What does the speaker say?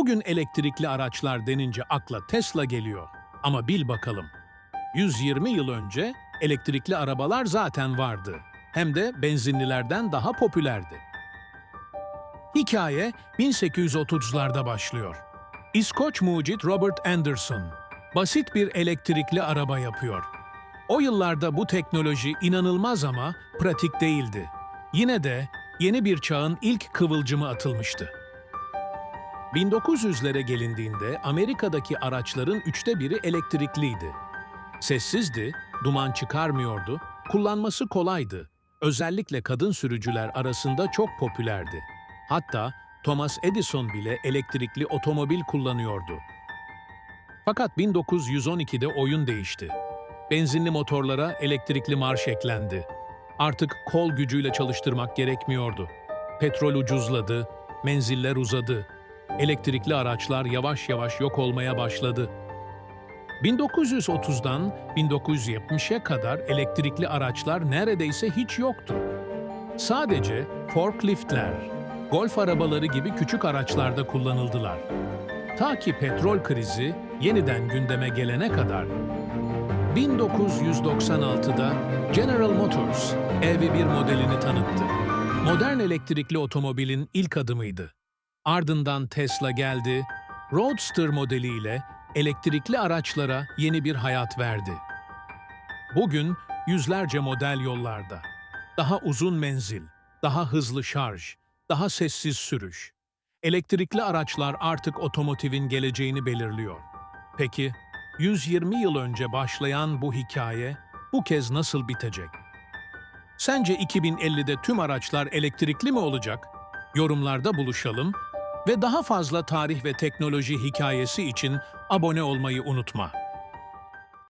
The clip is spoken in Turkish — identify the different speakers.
Speaker 1: Bugün elektrikli araçlar denince akla Tesla geliyor. Ama bil bakalım. 120 yıl önce elektrikli arabalar zaten vardı. Hem de benzinlilerden daha popülerdi. Hikaye 1830'larda başlıyor. İskoç mucit Robert Anderson basit bir elektrikli araba yapıyor. O yıllarda bu teknoloji inanılmaz ama pratik değildi. Yine de yeni bir çağın ilk kıvılcımı atılmıştı. 1900'lere gelindiğinde Amerika'daki araçların üçte biri elektrikliydi. Sessizdi, duman çıkarmıyordu, kullanması kolaydı. Özellikle kadın sürücüler arasında çok popülerdi. Hatta Thomas Edison bile elektrikli otomobil kullanıyordu. Fakat 1912'de oyun değişti. Benzinli motorlara elektrikli marş eklendi. Artık kol gücüyle çalıştırmak gerekmiyordu. Petrol ucuzladı, menziller uzadı. Elektrikli araçlar yavaş yavaş yok olmaya başladı. 1930'dan 1970'e kadar elektrikli araçlar neredeyse hiç yoktu. Sadece forkliftler, golf arabaları gibi küçük araçlarda kullanıldılar. Ta ki petrol krizi yeniden gündeme gelene kadar 1996'da General Motors EV1 modelini tanıttı. Modern elektrikli otomobilin ilk adımıydı. Ardından Tesla geldi, Roadster modeliyle elektrikli araçlara yeni bir hayat verdi. Bugün yüzlerce model yollarda. Daha uzun menzil, daha hızlı şarj, daha sessiz sürüş. Elektrikli araçlar artık otomotivin geleceğini belirliyor. Peki, 120 yıl önce başlayan bu hikaye bu kez nasıl bitecek? Sence 2050'de tüm araçlar elektrikli mi olacak? Yorumlarda buluşalım ve daha fazla tarih ve teknoloji hikayesi için abone olmayı unutma.